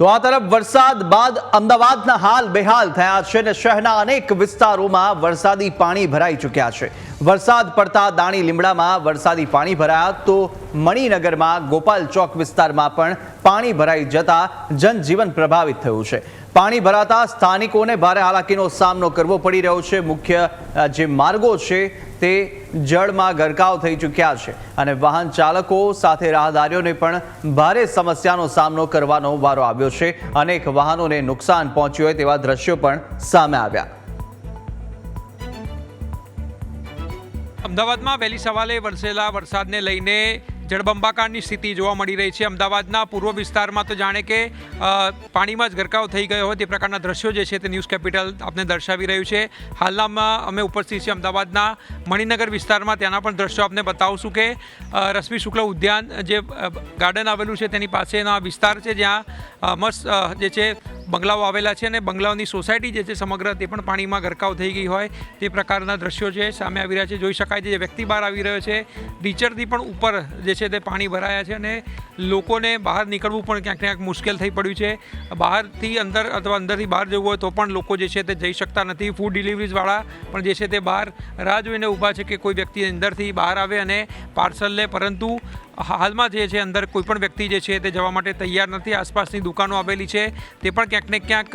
તો આ તરફ વરસાદ બાદ અમદાવાદના હાલ બેહાલ થયા છે અને શહેરના અનેક વિસ્તારોમાં વરસાદી પાણી ભરાઈ ચૂક્યા છે. વરસાદ પડતા દાણી લીમડામાં વરસાદી પાણી ભરાયા તો મણિનગરમાં ગોપાલ ચોક વિસ્તારમાં પણ પાણી ભરાઈ જતા જનજીવન પ્રભાવિત થયું છે. પાણી ભરાતા સ્થાનિકોને ભારે હાલાકીનો સામનો કરવો પડી રહ્યો છે. મુખ્ય જે માર્ગો છે તે જળમાં ગરકાવ થઈ ચૂક્યા છે અને વાહન ચાલકો સાથે રાહદારીઓને પણ ભારે સમસ્યાનો સામનો કરવાનો વારો આવ્યો છે. અનેક વાહનોને નુકસાન પહોંચ્યું હોય તેવા દ્રશ્યો પણ સામે આવ્યા. અમદાવાદમાં વહેલી સવારે વરસેલા વરસાદને લઈને જળબંબાકારની સ્થિતિ જોવા મળી રહી છે. અમદાવાદના પૂર્વ વિસ્તારમાં તો જાણે કે પાણીમાં જ ગરકાવ થઈ ગયો હોય તે પ્રકારના દ્રશ્યો જે છે તે ન્યૂઝ કેપિટલ આપને દર્શાવી રહ્યું છે. હાલનામાં અમે ઉપસ્થિત છીએ અમદાવાદના મણિનગર વિસ્તારમાં. ત્યાંના પણ દ્રશ્યો આપને બતાવશું કે રશ્મિ શુક્લ ઉદ્યાન જે ગાર્ડન આવેલું છે તેની પાસેના વિસ્તાર છે જ્યાં મસ્ત જે છે બંગલાઓ આવેલા છે અને બંગલાઓની સોસાયટી જે છે સમગ્ર તે પણ પાણીમાં ગરકાવ થઈ ગઈ હોય તે પ્રકારના દ્રશ્યો છે સામે આવી રહ્યા છે. જોઈ શકાય છે જે વ્યક્તિ બહાર આવી રહ્યો છે. ટીચરથી પણ ઉપર જે છે તે પાણી ભરાયા છે અને લોકોને બહાર નીકળવું પણ ક્યાંક ક્યાંક મુશ્કેલ થઈ પડ્યું છે. બહારથી અંદર અથવા અંદરથી બહાર જવું હોય તો પણ લોકો જે છે તે જઈ શકતા નથી. ફૂડ ડિલિવરીઝવાળા પણ જે છે તે બહાર રાહ જોઈને ઊભા છે કે કોઈ વ્યક્તિ અંદરથી બહાર આવે અને પાર્સલ લે, પરંતુ હાલમાં જે છે, અંદર કોઈ પણ વ્યક્તિ જે છે, તે જવા માટે તૈયાર નથી. આસપાસની દુકાનો આવેલી છે. તે પણ ક્યાંક ને ક્યાંક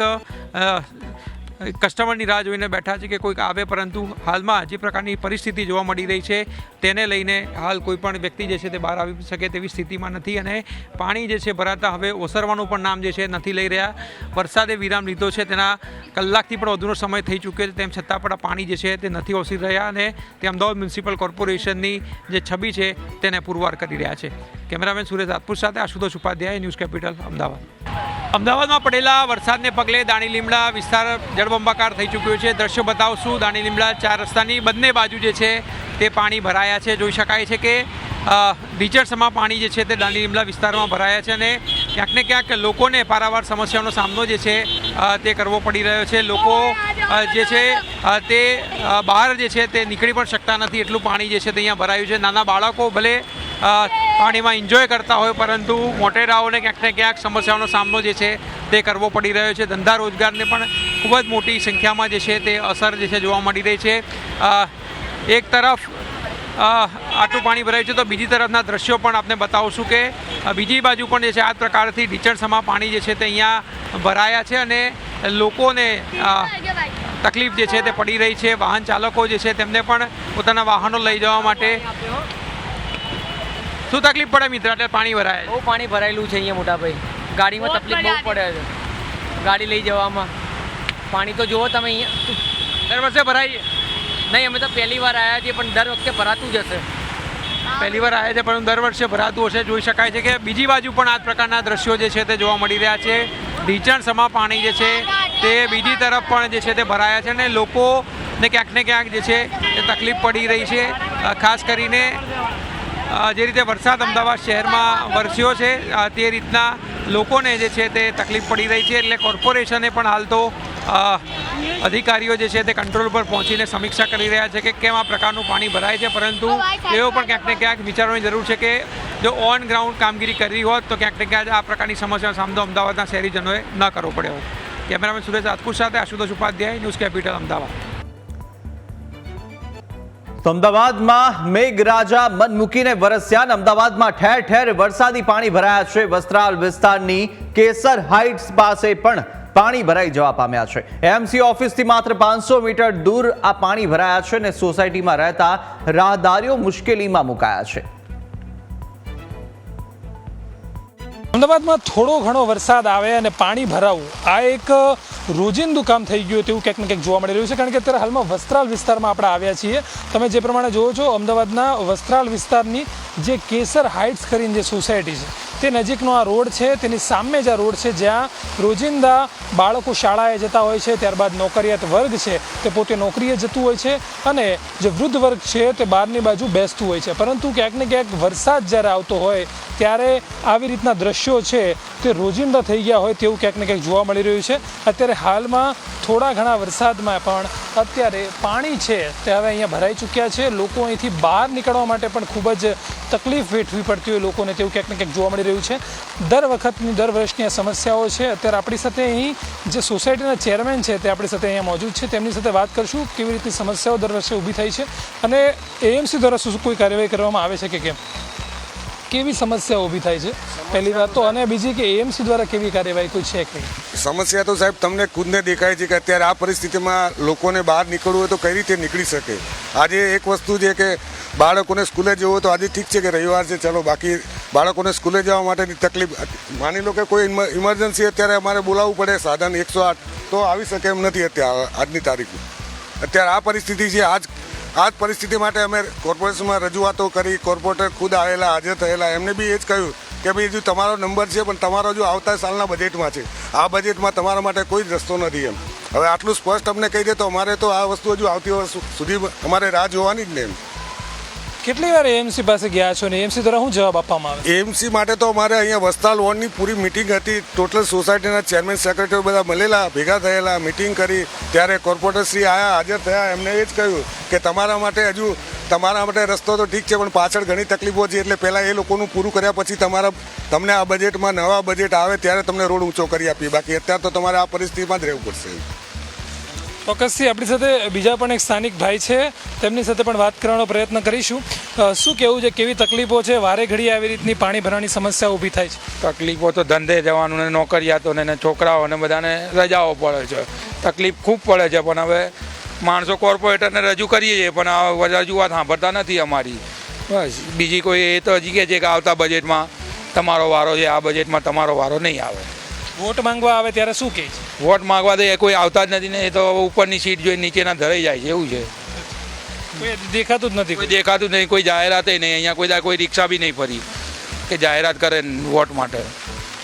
કસ્ટમરની રાહ જોઈને બેઠા છે કે કોઈક આવે, પરંતુ હાલમાં જે પ્રકારની પરિસ્થિતિ જોવા મળી રહી છે, તેને લઈને હાલ કોઈ પણ વ્યક્તિ જે છે તે બહાર આવી શકે તેવી સ્થિતિમાં નથી અને પાણી જે છે ભરાતા હવે ઓસરવાનું પણ નામ જે છે નથી લઈ રહ્યા. વરસાદે વિરામ લીધો છે, તેના કલાકથી પણ વધુનો સમય થઈ ચૂક્યો છે, તેમ છતાં પણ આ પાણી જે છે તે નથી ઓસરી રહ્યા અને તે અમદાવાદ મ્યુનિસિપલ કોર્પોરેશનની જે છબી છે તેને પુરવાર કરી રહ્યા છે. કેમેરામેન સુરેશ રાજપૂત સાથે આશુતોષ ઉપાધ્યાય, ન્યૂઝ કેપિટલ, અમદાવાદ. અમદાવાદમાં પડેલા વરસાદને પગલે દાણી લીમડા વિસ્તાર જળબંબાકાર થઈ ચૂક્યો છે. દ્રશ્ય બતાવશું દાણી લીમડા ચાર રસ્તાની બંને બાજુ જે છે તે પાણી ભરાયા છે. જોઈ શકાય છે કે અ, પાણી જે છે તે દાંડી લીમડા વિસ્તારમાં ભરાયા છે અને ક્યાંક ને ક્યાંક લોકોને પારાવાર સમસ્યાનો સામનો જે છે તે કરવો પડી રહ્યો છે. લોકો જે છે તે બહાર જે છે તે નીકળી પણ શકતા નથી. એટલું પાણી જે છે તે અહીંયા ભરાયું છે. નાના બાળકો ભલે પાણીમાં એન્જોય કરતા હોય પરંતુ મોટેરાઓને ક્યાંક ને ક્યાંક સમસ્યાઓનો સામનો જે છે તે કરવો પડી રહ્યો છે. ધંધા રોજગારને પણ ખૂબ જ મોટી સંખ્યામાં જે છે તે અસર જે છે જોવા મળી રહી છે. એક તરફ આટલું પાણી ભરાયું છે તો બીજી તરફના દ્રશ્યો પણ આપને બતાવશું કે બીજી બાજુ પણ જે છે આ પ્રકારથી ઢીચણસમાં પાણી જે છે તે અહીંયા ભરાયા છે અને લોકોને તકલીફ જે છે તે પડી રહી છે. વાહન ચાલકો જે છે તેમને પણ પોતાના વાહનો લઈ જવા માટે શું તકલીફ પડે મિત્ર? એટલે પાણી ભરાય બહુ પાણી ભરાયેલું છે અહીંયા મોટા ભાઈ ગાડીમાં તકલીફ બહુ પડે છે. ગાડી લઈ જવામાં. પાણી તો જુઓ તમે અહીંયા. દર વર્ષે ભરાય છે. નહીં અમે તો પહેલી વાર આવ્યા છીએ પણ દર વખતે ભરાતું જ હશે. પહેલી વાર આવ્યા છે પણ દર વર્ષે ભરાતું હશે. જોઈ શકાય છે કે બીજી બાજુ પણ આ પ્રકારના દ્રશ્યો જે છે તે જોવા મળી રહ્યા છે. ઢીચણ સમા પાણી જે છે તે બીજી તરફ પણ જે છે તે ભરાયા છે અને લોકોને ક્યાંક ને ક્યાંક જે છે તે તકલીફ પડી રહી છે. ખાસ કરીને જે રીતે વરસાદ અમદાવાદ શહેરમાં વરસ્યો છે તે રીતના લોકોને જે છે તે તકલીફ પડી રહી છે, એટલે કોર્પોરેશને પણ હાલ તો અધિકારીઓ જે છે તે કંટ્રોલ પર પહોંચીને સમીક્ષા કરી રહ્યા છે કે કેમ આ પ્રકારનું પાણી ભરાય છે, પરંતુ તેઓ પણ ક્યાંક ને ક્યાંક વિચારવાની જરૂર છે કે જો ઓન ગ્રાઉન્ડ કામગીરી કરી હોત તો ક્યાંક ને ક્યાંક આ પ્રકારની સમસ્યાનો સામનો અમદાવાદના શહેરીજનોએ ન કરવો પડ્યો. હોત કેમેરામેન સુરેશ રાજપૂત સાથે આશુતોષ ઉપાધ્યાય, ન્યૂઝ કેપિટલ, અમદાવાદ. તો અમદાવાદમાં મેઘરાજા મન મૂકીને વરસ્યા અમદાવાદમાં ઠેર ઠેર વરસાદી પાણી ભરાયા છે. વસ્ત્રાલ વિસ્તારની કેસર હાઇટ્સ પાસે પણ પાણી ભરાઈ જવા પામ્યા છે. એમસી ઓફિસથી માત્ર પાંચસો મીટર દૂર આ પાણી ભરાયા છે અને સોસાયટીમાં રહેતા રાહદારીઓ મુશ્કેલીમાં મુકાયા છે. અમદાવાદમાં થોડો ઘણો વરસાદ આવે અને પાણી ભરાવું, આ એક રોજિંદુ કામ થઈ ગયું તેવું ક્યાંક ને ક્યાંક જોવા મળી રહ્યું છે, કારણ કે અત્યારે હાલમાં વસ્ત્રાલ વિસ્તારમાં આપણે આવ્યા છીએ. તમે જે પ્રમાણે જુઓ છો, અમદાવાદના વસ્ત્રાલ વિસ્તારની જે કેસર હાઇટ્સ કરીને જે સોસાયટી છે, તે નજીકનો આ રોડ છે, તેની સામે જ આ રોડ છે, જ્યાં રોજિંદા બાળકો શાળાએ જતા હોય છે, ત્યારબાદ નોકરિયાત વર્ગ છે, તે પોતે નોકરીએ જતું હોય છે અને જે વૃદ્ધ વર્ગ છે, તે બહારની બાજુ બેસતું હોય છે. પરંતુ ક્યાંક ને ક્યાંક વરસાદ જ્યારે આવતો હોય, ત્યારે આવી રીતના દ્રશ્યો છે તે રોજિંદા થઈ ગયા હોય તેવું ક્યાંક ને ક્યાંક જોવા મળી રહ્યું છે. અત્યારે હાલમાં થોડા ઘણા વરસાદમાં પણ અત્યારે પાણી છે તે હવે અહીંયા ભરાઈ ચૂક્યા છે. લોકો અહીંથી બહાર નીકળવા માટે પણ ખૂબ જ તકલીફ વેઠવી પડતી હોય લોકોને તેવું ક્યાંક ને ક્યાંક જોવા મળી રહ્યું છે. દર વખતની, દર વર્ષની આ સમસ્યાઓ છે. અત્યારે આપણી સાથે અહીં જે સોસાયટીના ચેરમેન છે તે આપણી સાથે અહીંયા મોજૂદ છે. તેમની સાથે વાત કરશું કેવી રીતની સમસ્યાઓ દર વર્ષે ઊભી થઈ છે અને એએમસી દ્વારા શું કોઈ કાર્યવાહી કરવામાં આવે છે કે કેમ? કેવી સમસ્યા ઊભી થાય છે? પહેલી વાત તો અને બીજી કે એએમસી દ્વારા કેવી કાર્યવાહી કોઈ છે કે સમસ્યા તો સાહેબ તમને ખુદને દેખાય છે કે અત્યારે આ પરિસ્થિતિમાં લોકોને બહાર નીકળવું હોય તો કઈ રીતે નીકળી શકે? આજે એક વસ્તુ છે કે બાળકોને સ્કૂલે જવું હોય તો આજે ઠીક છે કે રવિવાર છે, ચલો બાકી બાળકોને સ્કૂલે જવા માટેની તકલીફ માની લો કે કોઈ ઇમરજન્સી અત્યારે અમારે બોલાવવું પડે, સાધન એકસો આઠ તો આવી શકે એમ નથી અત્યારે, આજની તારીખમાં અત્યારે આ પરિસ્થિતિ છે, આજ આ જ પરિસ્થિતિ માટે અમે કોર્પોરેશનમાં રજૂઆતો કરી, કોર્પોરેટર ખુદ આવેલા, હાજર થયેલા. એમને બી એ જ કહ્યું કે ભાઈ હજુ તમારો નંબર છે, પણ તમારો જો આવતા સાલના બજેટમાં છે. આ બજેટમાં તમારા માટે કોઈ જ રસ્તો નથી એમ. હવે આટલું સ્પષ્ટ અમને કહી દે તો અમારે તો આ વસ્તુ હજુ આવતી વર્ષ સુધી અમારે રાહ જોવાની જ ને એમ. કેટલી વાર એએમસી પાસે ગયા છો ને એએમસી દ્વારા શું જવાબ આપવામાં આવે એએમસી માટે તો અમારે અહીંયા વસ્તાલ વોર્ડની પૂરી મિટિંગ હતી. ટોટલ સોસાયટીના ચેરમેન સેક્રેટરી બધા મળેલા, ભેગા થયેલા મિટિંગ કરી. ત્યારે કોર્પોરેટર શ્રી આયા, હાજર થયા. એમને એ જ કહ્યું કે તમારા માટે હજુ, તમારા માટે રસ્તો તો ઠીક છે, પણ પાછળ ઘણી તકલીફો છે, એટલે પહેલાં એ લોકોનું પૂરું કર્યા પછી તમારા, તમને આ બજેટમાં નવા બજેટ આવે ત્યારે તમને રોડ ઊંચો કરી આપીએ. બાકી અત્યારે તો તમારે આ પરિસ્થિતિમાં જ રહેવું પડશે. ચોક્કસથી આપણી સાથે બીજા પણ એક સ્થાનિક ભાઈ છે. તેમની સાથે પણ વાત કરવાનો પ્રયત્ન કરીશું. શું કેવું છે? કેવી તકલીફો છે? વારે ઘડી આવી રીતની પાણી ભરવાની સમસ્યા ઊભી થાય છે. તકલીફો તો ધંધે જવાનું ને નોકરિયાતોને ને છોકરાઓને બધાને રજાઓ પડે છે. તકલીફ ખૂબ પડે છે, પણ હવે માણસો કોર્પોરેટરને રજૂ કરીએ છીએ, પણ રજૂઆત સાંભળતા નથી અમારી. બસ, બીજી કોઈ એ તો હજી કહે છે કે આવતા બજેટમાં તમારો વારો છે, આ બજેટમાં તમારો વારો નહીં આવે. વોટ માંગવા આવે ત્યારે શું કહે છે? વોટ માંગવા તો એ કોઈ આવતા જ નથી ને એ તો ઉપરની સીટ જોઈ નીચેના ધરાઈ જાય છે એવું છે. કોઈ દેખાતું જ નથી કોઈ દેખાતું નહીં કોઈ જાહેરાત નહીં અહીંયા કોઈ કોઈ રિક્ષા બી નહીં ફરી કે જાહેરાત કરે વોટ માટે.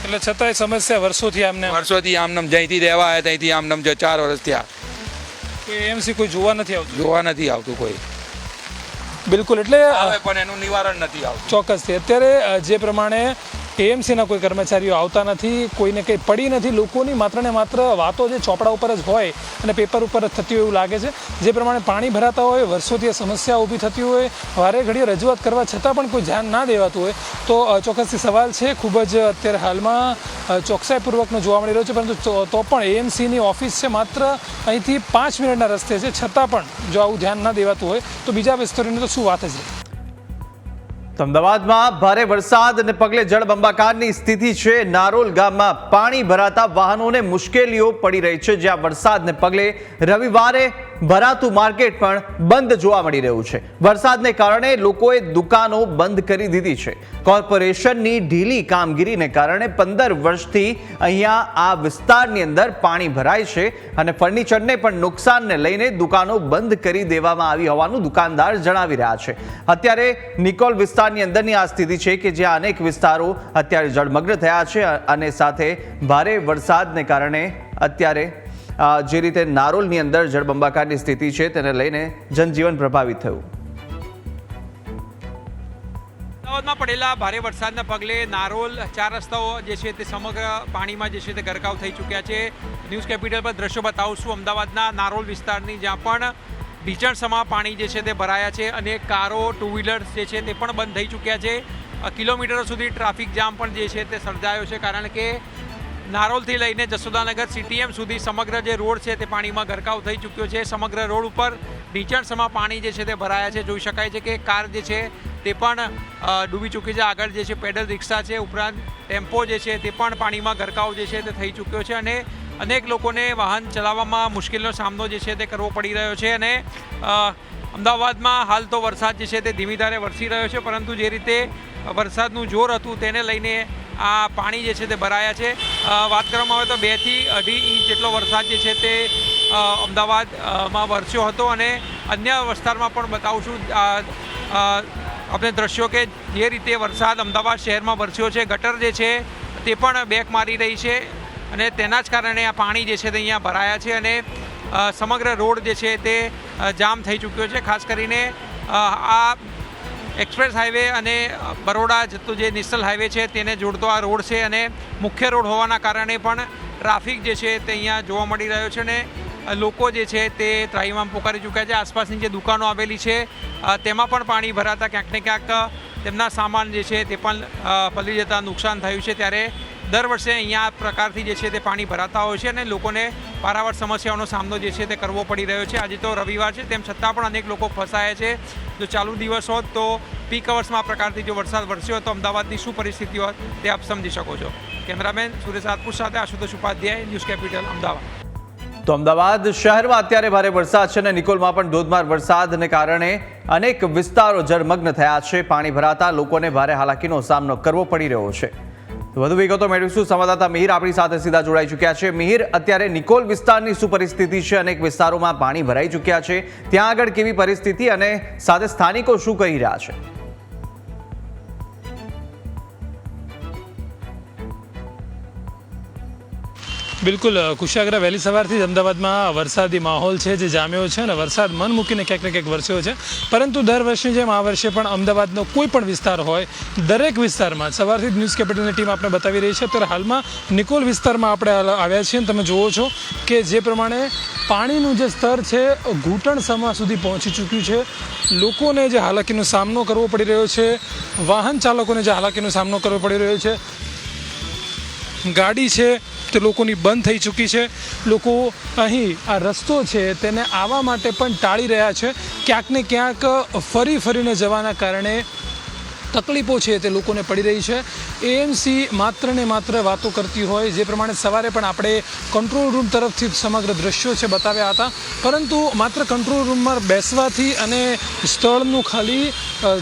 એટલે છતાંય સમસ્યા વર્ષોથી આમને વર્ષોથી આમનામ જ્યાંથી રહેવા આવ્યા ત્યાંથી આમનામ જ ચાર વર્ષ થયા. કોઈ એએમસી કોઈ જોવા નથી આવતું? જોવા નથી આવતું કોઈ. બિલકુલ એટલે પણ એનું નિવારણ નથી આવતું. ચોક્કસથી. અત્યારે જે પ્રમાણે એએમસીના કોઈ કર્મચારીઓ આવતા નથી, કોઈને કંઈ પડી નથી, લોકોની માત્ર ને માત્ર વાતો જે ચોપડા ઉપર જ હોય અને પેપર ઉપર જ થતી હોય એવું લાગે છે. જે પ્રમાણે પાણી ભરાતા હોય, વર્ષોથી સમસ્યા ઊભી થતી હોય, વારે ઘડીએ રજૂઆત કરવા છતાં પણ કોઈ ધ્યાન ના દેવાતું હોય, તો ચોક્કસથી સવાલ છે. ખૂબ જ અત્યારે હાલમાં ચોકસાઈપૂર્વકનો જોવા મળી રહ્યો છે, પરંતુ તો- પણ એએમસીની ઓફિસ છે માત્ર અહીંથી પાંચ મિનિટના રસ્તે છે. છતાં પણ જો આવું ધ્યાન ના દેવાતું હોય, તો બીજા વિસ્તારોની તો શું વાત જ રહી? અમદાવાદમાં ભારે વરસાદને પગલે જળબંબાકારની સ્થિતિ છે. નારોલ ગામમાં પાણી ભરાતા વાહનોને મુશ્કેલીઓ પડી રહી છે. જ્યાં વરસાદને પગલે રવિવારે ભરાતું માર્કેટ પણ બંધ જોવા મળી રહ્યું છે. વરસાદને કારણે લોકોએ દુકાનો બંધ કરી દીધી છે. કોર્પોરેશનની ઢીલી કામગીરીને કારણે પંદર વર્ષથી અહીંયા આ વિસ્તારની અંદર પાણી ભરાય છે અને ફર્નિચરને પણ નુકસાનને લઈને દુકાનો બંધ કરી દેવામાં આવી હોવાનું દુકાનદાર જણાવી રહ્યા છે. અત્યારે નિકોલ વિસ્તારની અંદરની આ સ્થિતિ છે કે જ્યાં અનેક વિસ્તારો અત્યારે જળમગ્ન થયા છે અને સાથે ભારે વરસાદને કારણે અત્યારે જે રીતે નારોલની અંદર જળબંબાકારની સ્થિતિ છે, તેને લઈને જનજીવન પ્રભાવિત થયું. અમદાવાદમાં પડેલા ભારે વરસાદના પગલે નારોલ ચાર રસ્તાઓ જે છે તે સમગ્ર પાણીમાં જે છે તે ગરકાવ થઈ ચૂક્યા છે. ન્યૂઝ કેપિટલ પર દ્રશ્યો બતાવશું. અમદાવાદના નારોલ વિસ્તારની જ્યાં પણ ભીષણસમા પાણી જે છે તે ભરાયા છે અને કારો ટુ વ્હીલર્સ જે છે તે પણ બંધ થઈ ચૂક્યા છે. કિલોમીટરો સુધી ટ્રાફિક જામ પણ જે છે તે સર્જાયો છે, કારણ કે નારોલથી લઈને જસોદાનગર સીટીએમ સુધી સમગ્ર જે રોડ છે તે પાણીમાં ગરકાવ થઈ ચૂક્યો છે. સમગ્ર રોડ ઉપર નીચાણસમાં પાણી જે છે તે ભરાયા છે. જોઈ શકાય છે કે કાર જે છે તે પણ ડૂબી ચૂકી છે. આગળ જે છે પેડલ રિક્ષા છે, ઉપરાંત ટેમ્પો જે છે તે પણ પાણીમાં ગરકાવ જે છે તે થઈ ચૂક્યો છે અને અનેક લોકોને વાહન ચલાવવામાં મુશ્કેલીનો સામનો જે છે તે કરવો પડી રહ્યો છે અને અમદાવાદમાં હાલ તો વરસાદ જે છે તે ધીમી ધારે વરસી રહ્યો છે. પરંતુ જે રીતે વરસાદનું જોર હતું તેને લઈને આ પાણી જે છે તે ભરાયા છે. વાત કરવામાં આવે તો બેથી અઢી ઇંચ જેટલો વરસાદ જે છે તે અમદાવાદમાં વરસ્યો હતો અને અન્ય વિસ્તારમાં પણ બતાવું છું આપણે દ્રશ્યો કે જે રીતે વરસાદ અમદાવાદ શહેરમાં વરસ્યો છે, ગટર જે છે તે પણ બેક મારી રહી છે અને તેના જ કારણે આ પાણી જે છે તે અહીંયા ભરાયા છે અને સમગ્ર રોડ જે છે તે જામ થઈ ચૂક્યો છે, ખાસ કરીને આ એક્સપ્રેસ હાઈવે અને બરોડા જતો જે નેશનલ હાઈવે છે તેને જોડતો આ રોડ છે અને મુખ્ય રોડ હોવાના કારણે પણ ટ્રાફિક જે છે તે અહીંયા જોવા મળી રહ્યો છે અને લોકો જે છે તે ત્રાહીમામ પોકારી ચૂક્યા છે. આસપાસની જે દુકાનો આવેલી છે તેમાં પણ પાણી ભરાતા ક્યાંક ને ક્યાંક તેમના સામાન જે છે તે પણ પલી જતા નુકસાન થયું છે. ત્યારે દર વર્ષે અહીંયા આ પ્રકારથી જે છે તે પાણી ભરાતા હોય છે અને લોકોને પારાવાર સમસ્યાઓનો સામનો જે છે તે કરવો પડી રહ્યો છે. આજે તો રવિવાર છે, તેમ છતાં પણ અનેક લોકો ફસાયા છે. જો ચાલુ દિવસ હોત તો પીક અવર્સમાં આ પ્રકારથી જો વરસાદ વરસ્યો તો અમદાવાદની શું પરિસ્થિતિ હોત તે આપ સમજી શકો છો. કેમેરામેન સુરેશ રાજપૂત સાથે આશુતોષ ઉપાધ્યાય, ન્યૂઝ કેપિટલ, અમદાવાદ. તો અમદાવાદ શહેરમાં અત્યારે ભારે વરસાદ છે અને નિકોલમાં પણ ધોધમાર વરસાદને કારણે અનેક વિસ્તારો જળમગ્ન થયા છે. પાણી ભરાતા લોકોને ભારે હાલાકીનો સામનો કરવો પડી રહ્યો છે. વધુ વિગતો મેળવીશું. સંવાદદાતા મિહિર આપણી સાથે સીધા જોડાઈ ચૂક્યા છે. મિહિર, અત્યારે નિકોલ વિસ્તારની શું પરિસ્થિતિ છે અનેક વિસ્તારોમાં પાણી ભરાઈ ચૂક્યા છે. ત્યાં આગળ કેવી પરિસ્થિતિ અને સાથે સ્થાનિકો શું કહી રહ્યા છે? બિલકુલ કુશાગ્રા વહેલી સવારથી જ અમદાવાદમાં વરસાદી માહોલ છે જે જામ્યો છે અને વરસાદ મન મૂકીને ક્યાંક ને ક્યાંક વરસ્યો છે. પરંતુ દર વર્ષની જેમ આ વર્ષે પણ અમદાવાદનો કોઈ પણ વિસ્તાર હોય, દરેક વિસ્તારમાં, સવારથી જ ન્યૂઝ કેપિટલની ટીમ આપણે બતાવી રહી છે. અત્યારે હાલમાં નિકોલ વિસ્તારમાં આપણે આવ્યા છીએ તમે જુઓ છો કે જે પ્રમાણે પાણીનું જે સ્તર છે, ઘૂંટણ સમા સુધી પહોંચી ચૂક્યું છે. લોકોને જે હાલાકીનો સામનો કરવો પડી રહ્યો છે, વાહન ચાલકોને જે હાલાકીનો સામનો કરવો પડી રહ્યો છે. ગાડી છે તે લોકોની બંધ થઈ ચૂકી છે. લોકો અહીં આ રસ્તો છે તેને આવવા માટે પણ ટાળી રહ્યા છે. ક્યાંક ને ક્યાંક ફરી ફરીને જવાના કારણે તકલીફો છે તે લોકોને પડી રહી છે. એએમસી માત્ર ને માત્ર વાતો કરતી હોય, જે પ્રમાણે સવારે પણ આપણે કંટ્રોલ રૂમ તરફથી સમગ્ર દ્રશ્યો છે બતાવ્યા હતા. પરંતુ માત્ર કંટ્રોલ રૂમમાં બેસવાથી અને સ્થળનું ખાલી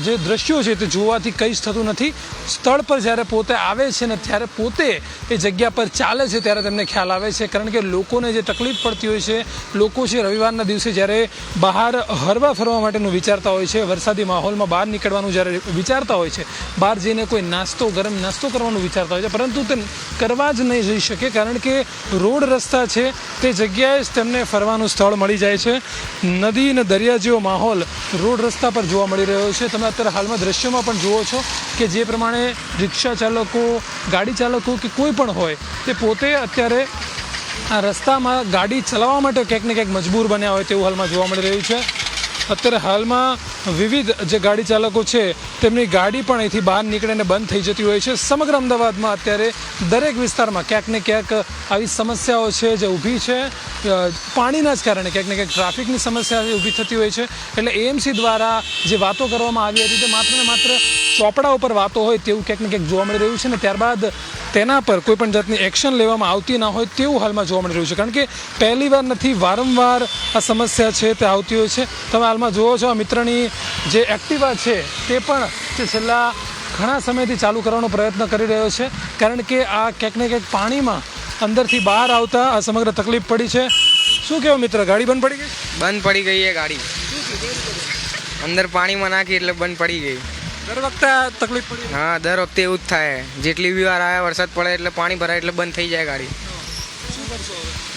જે દ્રશ્યો છે તે જોવાથી કંઈ જ થતું નથી. સ્થળ પર જ્યારે પોતે આવે છે ને ત્યારે પોતે એ જગ્યા પર ચાલે છે ત્યારે તેમને ખ્યાલ આવે છે. કારણ કે લોકોને જે તકલીફ પડતી હોય છે, લોકો છે રવિવારના દિવસે જ્યારે બહાર હરવા ફરવા માટેનું વિચારતા હોય છે, વરસાદી માહોલમાં બહાર નીકળવાનું જ્યારે વિચારતા હોય છે, બહાર જઈને કોઈ નાસ્તો ગરમ નાસ્તો કરવાનું વિચારતા હોય છે. પરંતુ તે કરવા જ નહીં જઈ શકે, કારણ કે રોડ રસ્તા છે, તે જગ્યાએ જ તેમને ફરવાનું સ્થળ મળી જાય છે. નદી અને દરિયા જેવો માહોલ રોડ રસ્તા પર જોવા મળી રહ્યો છે. તમે અત્યારે હાલમાં દ્રશ્યોમાં પણ જુઓ છો કે જે પ્રમાણે રિક્ષા ચાલકો, ગાડી ચાલકો કે કોઈ પણ હોય, તે પોતે અત્યારે આ રસ્તામાં ગાડી ચલાવવા માટે ક્યાંક ને ક્યાંક મજબૂર બન્યા હોય તેવું હાલમાં જોવા મળી રહ્યું છે. અત્યારે હાલમાં વિવિધ જે ગાડી ચાલકો છે, તેમની ગાડી પણ અહીંથી બહાર નીકળીને બંધ થઈ જતી હોય છે. સમગ્ર અમદાવાદમાં અત્યારે દરેક વિસ્તારમાં ક્યાંક ને ક્યાંક આવી સમસ્યાઓ છે જે ઊભી છે. પાણીના જ કારણે ક્યાંક ને ક્યાંક ટ્રાફિકની સમસ્યા ઊભી થતી હોય છે. એટલે એએમસી દ્વારા જે વાતો કરવામાં આવી હતી તે માત્ર ને માત્ર ચોપડા ઉપર વાતો હોય તેવું ક્યાંક ને ક્યાંક જોવા મળી રહ્યું છે ને ત્યારબાદ તેના પર કોઈપણ જાતની એક્શન લેવામાં આવતી ના હોય તેવું હાલમાં જોવા મળી રહ્યું છે. કારણ કે પહેલી વાર નથી, વારંવાર આ સમસ્યા છે તે આવતી હોય છે. તમે હાલમાં જુઓ છો, આ મિત્રની જે એક્ટિવા છે તે પણ જે છેલ્લા ઘણા સમયથી ચાલુ કરવાનો પ્રયત્ન કરી રહ્યો છે. કારણ કે આ ક્યાંક ને ક્યાંક પાણીમાં અંદરથી બહાર આવતા આ સમગ્ર તકલીફ પડી છે. શું કહેવું મિત્ર? ગાડી બંધ પડી ગઈ? બંધ પડી ગઈ એ ગાડી. અંદર પાણીમાં નાખી એટલે બંધ પડી ગઈ. દર વખતે તકલીફ પડી હા દર વખતે એવું જ થાય. જેટલી બી વાર આવે વરસાદ પડે એટલે પાણી ભરાય એટલે બંધ થઈ જાય ગાડી.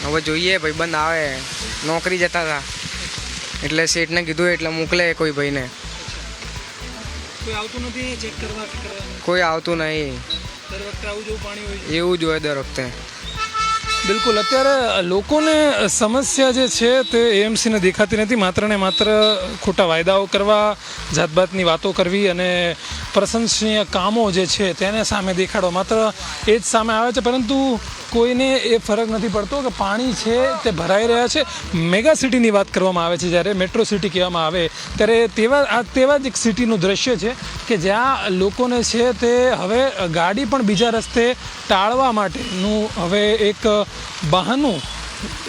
હવે જોઈએ ભાઈ બંધ આવે. નોકરી જતા હતા. એટલે શેઠને કીધું એટલે મોકલે કોઈ ભાઈને. કોઈ આવતું નથી ચેક કરવા કે કરવા કોઈ આવતું નહીં. એવું જ હોય દર વખતે. બિલકુલ. અત્યારે લોકોને સમસ્યા જે છે તે એએમસીને દેખાતી નથી. માત્ર ને માત્ર ખોટા વાયદાઓ કરવા જાતભાતની વાતો કરવી અને પ્રશંસનીય કામો જે છે તેને સામે દેખાડવા. માત્ર એ જ સામે આવે છે. પરંતુ કોઈને એ ફરક નથી પડતો કે પાણી છે તે ભરાઈ રહ્યા છે. મેગા સિટીની વાત કરવામાં આવે છે જ્યારે મેટ્રો સિટી કહેવામાં આવે ત્યારે તેવા આ તેવા જ એક સિટીનું દ્રશ્ય છે કે જ્યાં લોકોને છે તે હવે ગાડી પણ બીજા રસ્તે ટાળવા માટેનું હવે એક બહાનું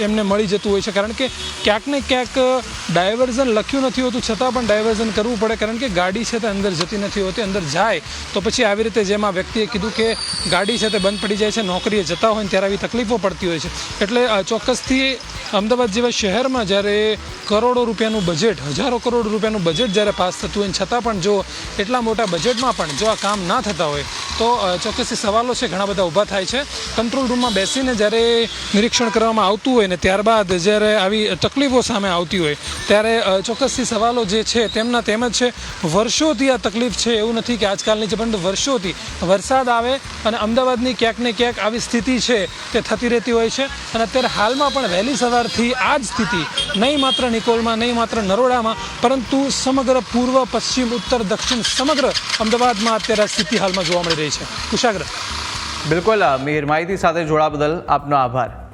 એમને મળી જતું હોય છે. કારણ કે ક્યાંક ને ક્યાંક ડાયવર્ઝન લખ્યું નથી હોતું, છતાં પણ ડાયવર્ઝન કરવું પડે. કારણ કે ગાડી છે તે અંદર જતી નથી હોતી, અંદર જાય. તો પછી આવી રીતે જેમાં વ્યક્તિએ કીધું કે ગાડી છે તે બંધ પડી જાય છે, નોકરીએ જતા હોય ત્યારે આવી તકલીફો પડતી હોય છે. એટલે ચોક્કસથી અમદાવાદ જેવા શહેરમાં જ્યારે કરોડો રૂપિયાનું બજેટ હજારો કરોડ રૂપિયાનું બજેટ જ્યારે પાસ થતું હોય છતાં પણ જો એટલા મોટા બજેટમાં પણ જો આ કામ ના થતા હોય, તો ચોક્કસથી સવાલો છે, ઘણા બધા ઊભા થાય છે. કંટ્રોલ રૂમમાં બેસીને જ્યારે નિરીક્ષણ કરવામાં આવતું હોય ને ત્યારબાદ જ્યારે આવી તકલીફો સામે આવતી હોય, ત્યારે ચોક્કસથી સવાલો જે છે તેમના તેમ જ છે, વર્ષોથી આ તકલીફ છે એવું નથી કે આજકાલની છે, પરંતુ વર્ષોથી વરસાદ આવે અને અમદાવાદની ક્યાંક ને ક્યાંક આવી સ્થિતિ છે તે થતી રહેતી હોય છે. અને અત્યારે હાલમાં પણ વહેલી સવારથી આ જ સ્થિતિ, નહીં માત્ર નિકોલમાં, નહીં માત્ર નરોડામાં, પરંતુ સમગ્ર પૂર્વ, પશ્ચિમ, ઉત્તર, દક્ષિણ સમગ્ર અમદાવાદમાં અત્યારે આ સ્થિતિ હાલમાં જોવા મળી રહી છે. કુશાગ્ર. બિલકુલ મીર, માહિતી સાથે જોડા બદલ આપનો આભાર.